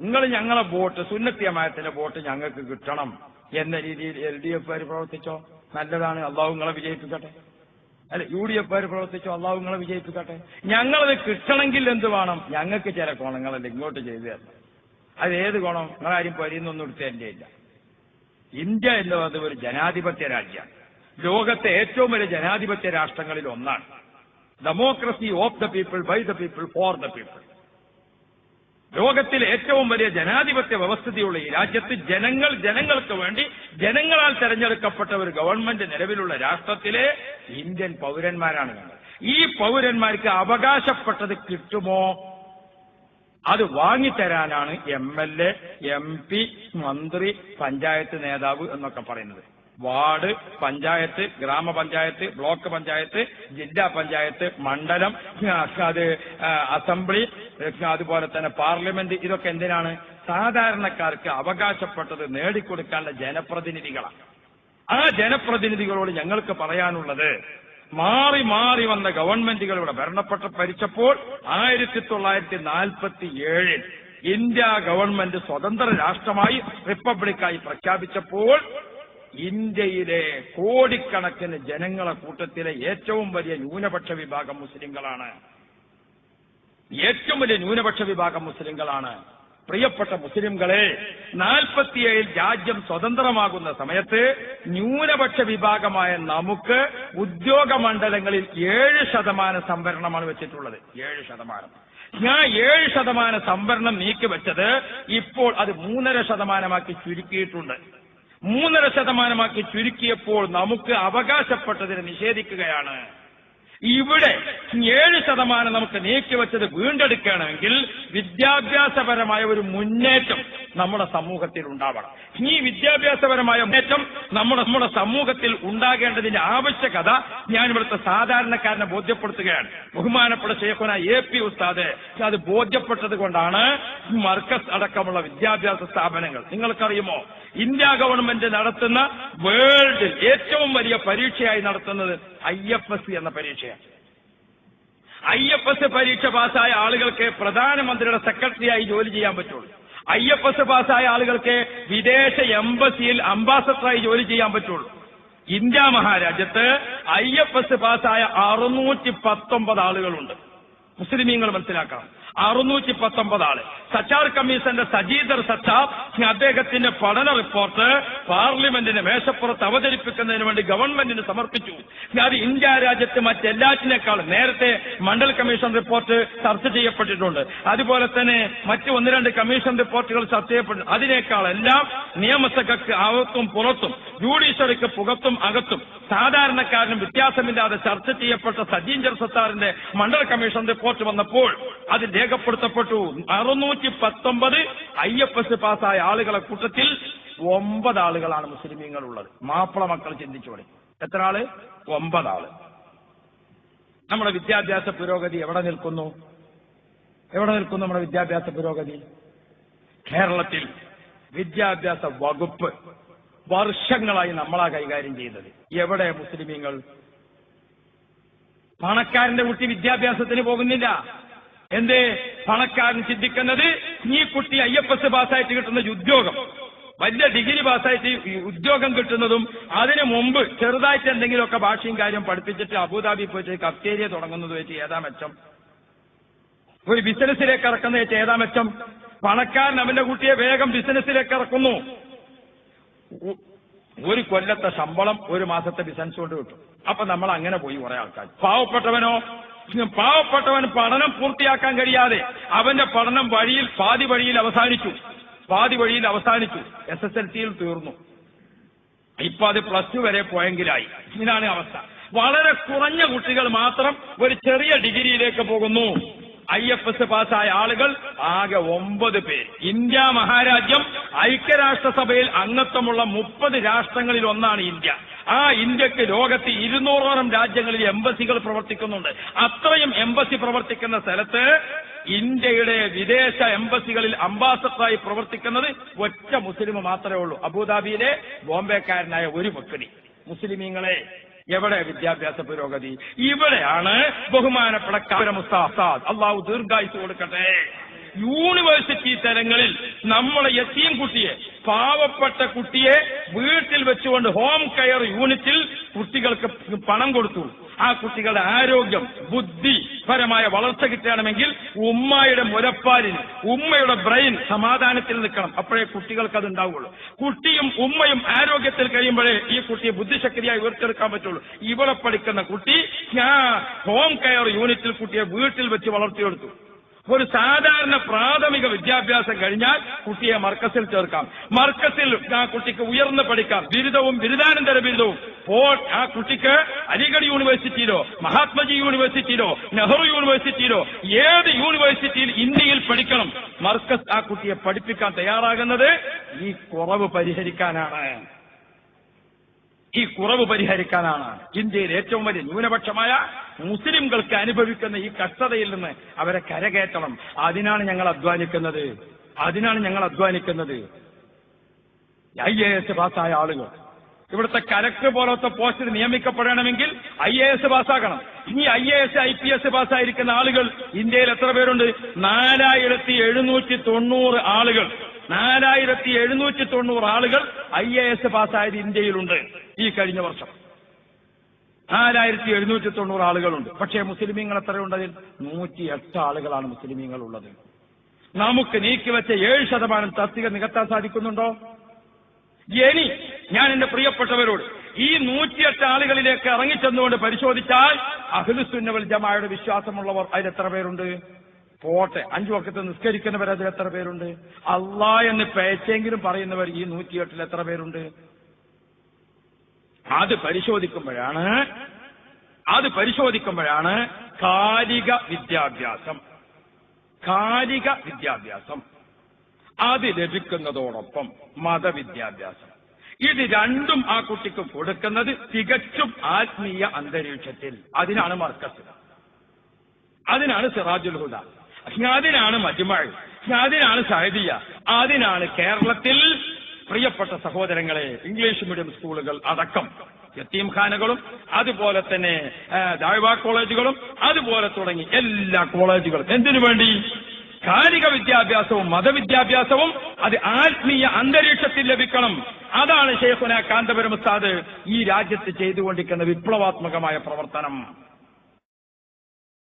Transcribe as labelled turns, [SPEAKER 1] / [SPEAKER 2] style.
[SPEAKER 1] നിങ്ങൾ ഞങ്ങളെ vote സുന്നത്തിയമായത്തിന്റെ vote ഞങ്ങൾക്ക് കിട്ടണം എന്ന രീതിയിൽ എൽ ഡി എഫ് പ്രവർത്തിച്ചോ? നല്ലതാണ് അള്ളാഹു നിങ്ങളെ വിജയിപ്പിക്കട്ടെ. അല്ല യു ഡി എഫ് പ്രവർത്തിച്ചോ? അള്ളാഹു നിങ്ങളെ വിജയിപ്പിക്കട്ടെ. ഞങ്ങളത് കിട്ടണമെങ്കിൽ എന്ത് വേണം? ഞങ്ങൾക്ക് ചില കോണങ്ങളല്ല ഇങ്ങോട്ട് ചെയ്തു തരണം. അത് ഏത് കോണം നിങ്ങളാരും പരിന്നൊന്നും എടുത്തതിന്റെ ഇല്ല ഇന്ത്യ എന്നുള്ളത് ഒരു ജനാധിപത്യ രാജ്യമാണ്. ലോകത്തെ ഏറ്റവും വലിയ ജനാധിപത്യ രാഷ്ട്രങ്ങളിൽ ഒന്നാണ്. Democracy of the people by the people for the people ലോകത്തിലെ ഏറ്റവും വലിയ ജനാധിപത്യ വ്യവസ്ഥിതിയുള്ള ഈ രാജ്യത്ത് ജനങ്ങൾ ജനങ്ങൾക്ക് വേണ്ടി ജനങ്ങളാൽ തെരഞ്ഞെടുക്കപ്പെട്ട ഒരു ഗവൺമെന്റ് നിലവിലുള്ള രാഷ്ട്രത്തിലെ ഇന്ത്യൻ പൗരന്മാരാണ് ഈ പൗരന്മാർക്ക് അവകാശപ്പെട്ടത് കിട്ടുമോ? അത് വാങ്ങിത്തരാനാണ് M L A M P മന്ത്രി പഞ്ചായത്ത് നേതാവ് എന്നൊക്കെ പറയുന്നത്. വാർഡ് പഞ്ചായത്ത് ഗ്രാമപഞ്ചായത്ത് ബ്ലോക്ക് പഞ്ചായത്ത് ജില്ലാ പഞ്ചായത്ത് മണ്ഡലം അത് അസംബ്ലി അതുപോലെ തന്നെ പാർലമെന്റ് ഇതൊക്കെ എന്തിനാണ്? സാധാരണക്കാർക്ക് അവകാശപ്പെട്ടത് നേടിക്കൊടുക്കാനുള്ള ജനപ്രതിനിധികളാണ്. ആ ജനപ്രതിനിധികളോട് ഞങ്ങൾക്ക് പറയാനുള്ളത് മാറി മാറി വന്ന ഗവൺമെന്റുകൾ ഇവിടെ ഭരണപ്പെട്ട ഭരിച്ചപ്പോൾ ആയിരത്തി തൊള്ളായിരത്തി നാൽപ്പത്തി ഏഴിൽ ഇന്ത്യ ഗവൺമെന്റ് സ്വതന്ത്ര രാഷ്ട്രമായി റിപ്പബ്ലിക്കായി പ്രഖ്യാപിച്ചപ്പോൾ ഇന്ത്യയിലെ കോടിക്കണക്കിന് ജനങ്ങളെ കൂട്ടത്തിലെ ഏറ്റവും വലിയ ന്യൂനപക്ഷ വിഭാഗം മുസ്ലിങ്ങളാണ് ഏറ്റവും വലിയ ന്യൂനപക്ഷ വിഭാഗം മുസ്ലിങ്ങളാണ് പ്രിയപ്പെട്ട മുസ്ലിംകളെ നാൽപ്പത്തിയേഴിൽ രാജ്യം സ്വതന്ത്രമാകുന്ന സമയത്ത് ന്യൂനപക്ഷ വിഭാഗമായ നമുക്ക് ഉദ്യോഗ മണ്ഡലങ്ങളിൽ ഏഴ് ശതമാനം സംവരണമാണ് വെച്ചിട്ടുള്ളത്. ഏഴ് ശതമാനം. ഞാൻ ഏഴ് ശതമാനം സംവരണം നീക്കി നീക്കിവെച്ചത് ഇപ്പോൾ അത് മൂന്നര ശതമാനമാക്കി ചുരുക്കിയിട്ടുണ്ട്. മൂന്നര ശതമാനമാക്കി ചുരുക്കിയപ്പോൾ നമുക്ക് അവകാശപ്പെട്ടതിനെ നിഷേധിക്കുകയാണ്. ഇവിടെ ഏഴ് ശതമാനം നമുക്ക് നീക്കിവെച്ചത് വീണ്ടെടുക്കണമെങ്കിൽ വിദ്യാഭ്യാസപരമായ ഒരു മുന്നേറ്റം നമ്മുടെ സമൂഹത്തിൽ ഉണ്ടാവണം. ഈ വിദ്യാഭ്യാസപരമായ മുന്നേറ്റം നമ്മുടെ നമ്മുടെ സമൂഹത്തിൽ ഉണ്ടാകേണ്ടതിന്റെ ആവശ്യകത ഞാൻ ഇവിടുത്തെ സാധാരണക്കാരനെ ബോധ്യപ്പെടുത്തുകയാണ്. ബഹുമാനപ്പെട്ട ശേഖന എ പി ഉസ്താദ് അത് ബോധ്യപ്പെട്ടത് കൊണ്ടാണ് മർക്കസ് അടക്കമുള്ള വിദ്യാഭ്യാസ സ്ഥാപനങ്ങൾ. നിങ്ങൾക്കറിയുമോ? ഇന്ത്യ ഗവൺമെന്റ് നടത്തുന്ന വേൾഡിൽ ഏറ്റവും വലിയ പരീക്ഷയായി നടത്തുന്നത് ഐ എഫ് എസ് എന്ന പരീക്ഷയാണ് ഐ എഫ് എസ് പരീക്ഷ പാസ്സായ ആളുകൾക്ക് പ്രധാനമന്ത്രിയുടെ സെക്രട്ടറിയായി ജോലി ചെയ്യാൻ പറ്റുള്ളൂ. ഐ എഫ് എസ് പാസ്സായ ആളുകൾക്ക് വിദേശ എംബസിയിൽ അംബാസഡറായി ജോലി ചെയ്യാൻ പറ്റുള്ളൂ. ഇന്ത്യ മഹാരാജ്യത്ത് ഐ എഫ് എസ് പാസ്സായ അറുന്നൂറ്റി പത്തൊമ്പത് ആളുകളുണ്ട്. മുസ്ലിമീങ്ങൾ മനസ്സിലാക്കണം. അറുന്നൂറ്റി പത്തൊമ്പത് ആൾ. സച്ചാർ കമ്മീഷന്റെ സജീദർ സച്ചാബ് അദ്ദേഹത്തിന്റെ പഠന റിപ്പോർട്ട് പാർലമെന്റിന്റെ മേശപ്പുറത്ത് അവതരിപ്പിക്കുന്നതിന് വേണ്ടി ഗവൺമെന്റിന് സമർപ്പിച്ചു. അത് ഇന്ത്യ രാജ്യത്ത് മറ്റെല്ലാറ്റിനേക്കാളും നേരത്തെ മണ്ഡൽ കമ്മീഷൻ റിപ്പോർട്ട് ചർച്ച ചെയ്യപ്പെട്ടിട്ടുണ്ട്. അതുപോലെ തന്നെ മറ്റ് ഒന്ന് രണ്ട് കമ്മീഷൻ റിപ്പോർട്ടുകൾ ചർച്ച ചെയ്യപ്പെട്ടു അതിനേക്കാളെല്ലാം നിയമസഭയ്ക്ക് അകത്തും പുറത്തും ജുഡീഷ്യറിക്ക് പുറത്തും അകത്തും സാധാരണക്കാരനും വ്യത്യാസമില്ലാതെ ചർച്ച ചെയ്യപ്പെട്ട സജീന്ദ്ര സത്താറിന്റെ മണ്ഡൽ കമ്മീഷൻ റിപ്പോർട്ട് വന്നപ്പോൾ അത് രേഖപ്പെടുത്തപ്പെട്ടു. അറുന്നൂറ്റി പത്തൊമ്പത് ഐ എഫ് എസ് പാസ്സായ ആളുകളെ കൂട്ടത്തിൽ ഒമ്പത് ആളുകളാണ് മുസ്ലിമീങ്ങൾ ഉള്ളത് മാപ്പിള മക്കൾ ചിന്തിച്ചോടെ എത്ര ആൾ? ഒമ്പത് ആൾ. നമ്മുടെ വിദ്യാഭ്യാസ പുരോഗതി എവിടെ നിൽക്കുന്നു? എവിടെ നിൽക്കുന്നു നമ്മുടെ വിദ്യാഭ്യാസ പുരോഗതി? കേരളത്തിൽ വിദ്യാഭ്യാസ വകുപ്പ് വർഷങ്ങളായി നമ്മളാ കൈകാര്യം ചെയ്തത്. എവിടെ മുസ്ലിമീങ്ങൾ? പണക്കാരന്റെ കുട്ടി വിദ്യാഭ്യാസത്തിന് പോകുന്നില്ല. എന്തേ പണക്കാരൻ ചിന്തിക്കുന്നത്? ഈ കുട്ടി ഐ എഫ് എസ് പാസ്സായിട്ട് കിട്ടുന്ന ഉദ്യോഗം. വലിയ ഡിഗ്രി പാസ്സായിട്ട് ഉദ്യോഗം കിട്ടുന്നതും അതിനു മുമ്പ് ചെറുതായിട്ട് എന്തെങ്കിലുമൊക്കെ ഭാഷയും കാര്യം പഠിപ്പിച്ചിട്ട് അബുദാബി പോയിട്ട് കഫ്തേരിയ തുടങ്ങുന്നത് വെച്ച് ഏതാ മെച്ചം? ഒരു ബിസിനസ്സിലേക്ക് ഇറക്കുന്ന വെച്ച് ഏതാ മെച്ചം? പണക്കാരൻ അവന്റെ കുട്ടിയെ വേഗം ബിസിനസ്സിലേക്ക് ഇറക്കുന്നു. ഒരു കൊല്ലത്തെ ശമ്പളം ഒരു മാസത്തെ ബിസിനസ് കൊണ്ട് കിട്ടും. അപ്പൊ നമ്മൾ അങ്ങനെ പോയി കുറെ ആൾക്കാർ പാവപ്പെട്ടവനോ പാവപ്പെട്ടവൻ പഠനം പൂർത്തിയാക്കാൻ കഴിയാതെ അവന്റെ പഠനം വഴിയിൽ പാതി വഴിയിൽ അവസാനിച്ചു. പാതി വഴിയിൽ അവസാനിച്ചു. എസ് എസ് എൽ സിയിൽ തീർന്നു. ഇപ്പൊ അത് പ്ലസ് ടു വരെ പോയെങ്കിലായി. ഇതാണ് അവസ്ഥ. വളരെ കുറഞ്ഞ കുട്ടികൾ മാത്രം ഒരു ചെറിയ ഡിഗ്രിയിലേക്ക് പോകുന്നു. ഐ എഫ് എസ് പാസ്സായ ആളുകൾ ആകെ ഒമ്പത് പേര് ഇന്ത്യ മഹാരാജ്യം ഐക്യരാഷ്ട്രസഭയിൽ അംഗത്വമുള്ള മുപ്പത് രാഷ്ട്രങ്ങളിൽ ഒന്നാണ് ഇന്ത്യ. ആ ഇന്ത്യയ്ക്ക് ലോകത്ത് ഇരുന്നൂറോളം രാജ്യങ്ങളിൽ എംബസികൾ പ്രവർത്തിക്കുന്നുണ്ട്. അത്രയും എംബസി പ്രവർത്തിക്കുന്ന സ്ഥലത്ത് ഇന്ത്യയുടെ വിദേശ എംബസികളിൽ അംബാസഡറായി പ്രവർത്തിക്കുന്നത് ഒറ്റ മുസ്ലിം മാത്രമേ ഉള്ളൂ. അബുദാബിയിലെ ബോംബെക്കാരനായ ഒരു വ്യക്തി മുസ്ലിമീങ്ങളെ എവിടെ വിദ്യാഭ്യാസ പുരോഗതി? ഇവിടെയാണ് ബഹുമാനപ്പെട്ട കാവര മുസ്താദ്. അള്ളാഹു ദീർഘായുസ് കൊടുക്കട്ടെ. യൂണിവേഴ്സിറ്റി തലങ്ങളിൽ നമ്മളെ എത്തിയും കുട്ടിയെ പാവപ്പെട്ട കുട്ടിയെ വീട്ടിൽ വെച്ചുകൊണ്ട് ഹോം കെയർ യൂണിറ്റിൽ കുട്ടികൾക്ക് പണം കൊടുത്തു. ആ കുട്ടികളുടെ ആരോഗ്യം ബുദ്ധിപരമായ വളർച്ച കിട്ടണമെങ്കിൽ ഉമ്മയുടെ മുലപ്പാലിന് ഉമ്മയുടെ ബ്രെയിൻ സമാധാനത്തിൽ നിൽക്കണം. അപ്പോഴേ കുട്ടികൾക്ക് അത് ഉണ്ടാവുള്ളൂ കുട്ടിയും ഉമ്മയും ആരോഗ്യത്തിൽ കഴിയുമ്പോഴേ ഈ കുട്ടിയെ ബുദ്ധിശക്തിയായി ഉയർത്തെടുക്കാൻ പറ്റുള്ളൂ. ഇവിടെ പഠിക്കുന്ന കുട്ടി ഞാൻ ഹോം കെയർ യൂണിറ്റിൽ കുട്ടിയെ വീട്ടിൽ വെച്ച് വളർത്തിയെടുത്തു. ഒരു സാധാരണ പ്രാഥമിക വിദ്യാഭ്യാസം കഴിഞ്ഞാൽ കുട്ടിയെ മർക്കസിൽ ചേർക്കാം. മർക്കസിൽ ആ കുട്ടിക്ക് ഉയർന്ന് പഠിക്കാം. ബിരുദവും ബിരുദാനന്തര ബിരുദവും. അപ്പോൾ ആ കുട്ടിക്ക് അലിഗഡ് യൂണിവേഴ്സിറ്റിയിലോ മഹാത്മജി യൂണിവേഴ്സിറ്റിയിലോ നെഹ്റു യൂണിവേഴ്സിറ്റിയിലോ ഏത് യൂണിവേഴ്സിറ്റിയിൽ ഇന്ത്യയിൽ പഠിക്കണം. മർക്കസ് ആ കുട്ടിയെ പഠിപ്പിക്കാൻ തയ്യാറാകുന്നത് ഈ കുറവ് പരിഹരിക്കാനാണ്. ഈ കുറവ് പരിഹരിക്കാനാണ് ഇന്ത്യയിൽ ഏറ്റവും വലിയ ന്യൂനപക്ഷമായ മുസ്ലിംകൾക്ക് അനുഭവിക്കുന്ന ഈ കഷ്ടതയിൽ നിന്ന് അവരെ കരകയറ്റണം. അതിനാണ് ഞങ്ങൾ അധ്വാനിക്കുന്നത്. അതിനാണ് ഞങ്ങൾ അധ്വാനിക്കുന്നത്. ഐ എ എസ് പാസ്സായ ആളുകൾ. ഇവിടുത്തെ കലക്ടർ പോലത്തെ പോസ്റ്റിൽ നിയമിക്കപ്പെടണമെങ്കിൽ ഐ എ എസ് പാസ്സാക്കണം ഇനി I A S I P S പാസ്സായിരിക്കുന്ന ആളുകൾ ഇന്ത്യയിൽ എത്ര പേരുണ്ട്? നാലായിരത്തി എഴുന്നൂറ്റി തൊണ്ണൂറ് ആളുകൾ. നാലായിരത്തി എഴുന്നൂറ്റി തൊണ്ണൂറ് ആളുകൾ ഐ എ എസ് പാസ്സായത് ഇന്ത്യയിലുണ്ട്. ഈ കഴിഞ്ഞ വർഷം. നാലായിരത്തി എഴുന്നൂറ്റി തൊണ്ണൂറ് ആളുകളുണ്ട്. പക്ഷേ മുസ്ലിമീങ്ങൾ എത്രയുണ്ട് അതിൽ നൂറ്റി എട്ട് ആളുകളാണ് മുസ്ലിമീങ്ങൾ ഉള്ളത് നമുക്ക് നീക്കിവെച്ച ഏഴ് ശതമാനം തസ്തിക നികത്താൻ സാധിക്കുന്നുണ്ടോ? ഇനി ഞാൻ എന്റെ പ്രിയപ്പെട്ടവരോട് ഈ നൂറ്റിയെട്ട് ആളുകളിലേക്ക് ഇറങ്ങിച്ചെന്നുകൊണ്ട് പരിശോധിച്ചാൽ അഖിലുസുന്നവൽ ജമായുടെ വിശ്വാസമുള്ളവർ അതിൽ എത്ര പേരുണ്ട്? പോട്ടെ അഞ്ചു വക്കത്ത് നിസ്കരിക്കുന്നവർ അതിൽ എത്ര പേരുണ്ട്? അള്ളാ എന്ന് പേച്ചെങ്കിലും പറയുന്നവർ ഈ നൂറ്റിയെട്ടിൽ എത്ര പേരുണ്ട്? അത് പരിശോധിക്കുമ്പോഴാണ് അത് പരിശോധിക്കുമ്പോഴാണ് കാലിക വിദ്യാഭ്യാസം. കാലിക വിദ്യാഭ്യാസം. അത് ലഭിക്കുന്നതോടൊപ്പം മതവിദ്യാഭ്യാസം. ഇത് രണ്ടും ആ കുട്ടിക്ക് കൊടുക്കുന്നത് തികച്ചും ആത്മീയ അന്തരീക്ഷത്തിൽ. അതിനാണ് മർക്കസ്. അതിനാണ് സിറാജുൽ ഹുദ. അതിനാണ് മജ്മഴ് അതിനാണ് സഹദിയ അതിനാണ് കേരളത്തിൽ പ്രിയപ്പെട്ട സഹോദരങ്ങളെ ഇംഗ്ലീഷ് മീഡിയം സ്കൂളുകൾ അടക്കം യത്തീംഖാനകളും അതുപോലെ തന്നെ ദാഴ്വാ കോളേജുകളും അതുപോലെ തുടങ്ങി എല്ലാ കോളേജുകളും. എന്തിനു വേണ്ടി? കാലിക വിദ്യാഭ്യാസവും മതവിദ്യാഭ്യാസവും അത് ആത്മീയ അന്തരീക്ഷത്തിൽ ലഭിക്കണം. അതാണ് ഷെയ്ഖുന കാന്തപുരം ഉസ്താദ് ഈ രാജ്യത്ത് ചെയ്തുകൊണ്ടിരിക്കുന്ന വിപ്ലവാത്മകമായ പ്രവർത്തനം.